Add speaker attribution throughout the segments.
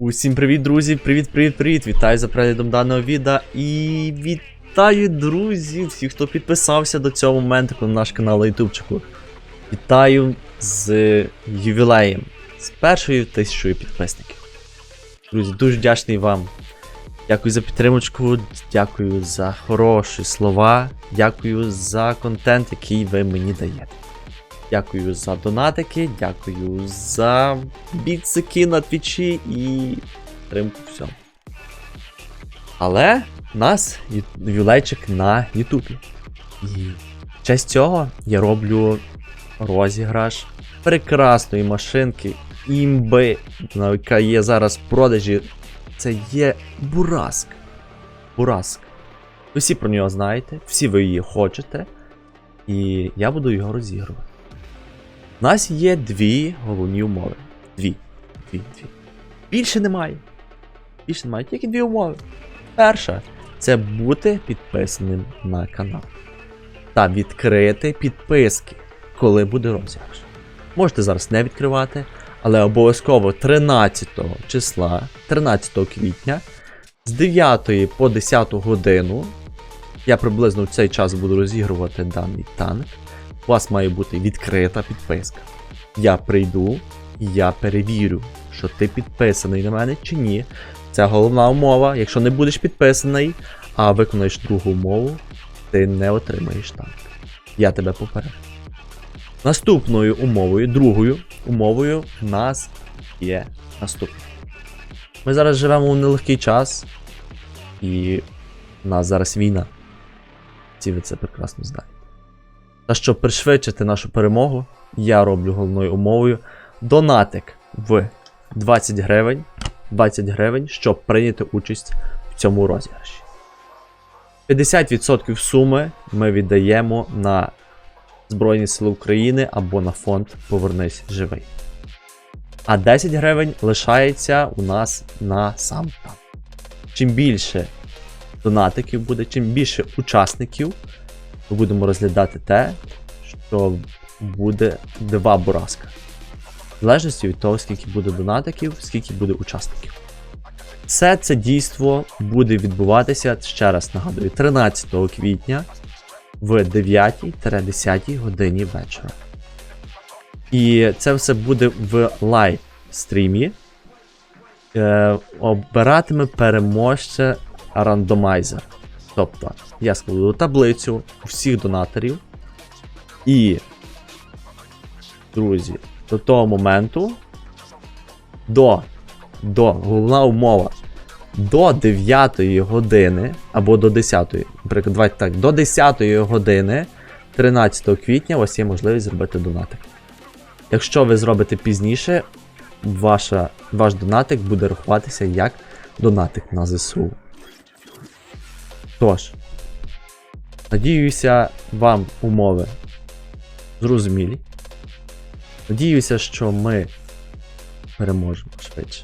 Speaker 1: Усім привіт, друзі! Привіт, привіт, привіт! Вітаю за переглядом даного відео і вітаю, друзі! Всіх, хто підписався до цього моменту на наш канал на Ютубчику. Вітаю з ювілеєм, з першою тисячою підписників. Друзі, дуже вдячний вам. Дякую за підтримочку, дякую за хороші слова, дякую за контент, який ви мені даєте. Дякую за донатики, дякую за біцики на твічі і підтримку всьому. Але в нас ю- юлейчик на Ютубі. І в честь цього я роблю розіграш прекрасної машинки імби, яка є зараз в продажі. Це є Бураск. Бураск. Ви всі про нього знаєте, всі ви її хочете. І я буду його розігрувати. У нас є дві головні умови. Дві. Дві, дві. Більше немає. Більше немає, тільки дві умови. Перша це бути підписаним на канал. Та відкрити підписки, коли буде розіграш. Можете зараз не відкривати, але обов'язково 13 числа, 13 квітня, з 9 по 10 годину. Я приблизно в цей час буду розігрувати даний танк. У вас має бути відкрита підписка. Я прийду і я перевірю, що ти підписаний на мене чи ні. Це головна умова. Якщо не будеш підписаний, а виконаєш другу умову, ти не отримаєш танк. Я тебе попереджу. Наступною умовою, другою умовою в нас є наступне. Ми зараз живемо у нелегкий час, і в нас зараз війна. Всі ви це прекрасно знаєте. Та щоб пришвидшити нашу перемогу, я роблю головною умовою донатик в 20 гривень, 20 гривень, щоб прийняти участь в цьому розіграші. 50% суми ми віддаємо на Збройні Сили України або на фонд Повернись живий. А 10 гривень лишається у нас на сам танк. Чим більше донатиків буде, чим більше учасників, ми будемо розглядати те, що буде два бураска. В залежності від того, скільки буде донатиків, скільки буде учасників. Все це дійство буде відбуватися, ще раз нагадую, 13 квітня в 9-10 годині вечора. І це все буде в лайв стрімі. Е, обиратиме переможця рандомайзер. Тобто, я складу таблицю всіх донаторів. І, друзі, до того моменту, до, до головна умова, до 9 години або до 10, наприклад, давайте так, до 10 години 13 квітня у вас є можливість зробити донатик. Якщо ви зробите пізніше, ваша, ваш донатик буде рахуватися як донатик на ЗСУ. Тож, надіюся, вам умови зрозумілі. Надіюся, що ми переможемо швидше.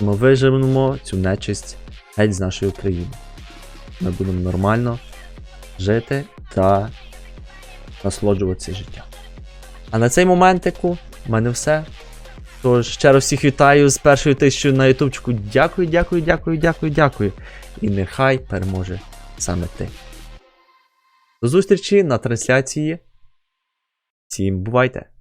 Speaker 1: Ми виживемо цю нечисть геть з нашої України. Ми будемо нормально жити та насолоджуватися життям. А на цей моментику в мене все. Тож ще раз всіх вітаю з першою тисячою на ютубчику. Дякую, дякую, дякую, дякую, дякую. І нехай переможе саме ти. До зустрічі на трансляції. Всім бувайте!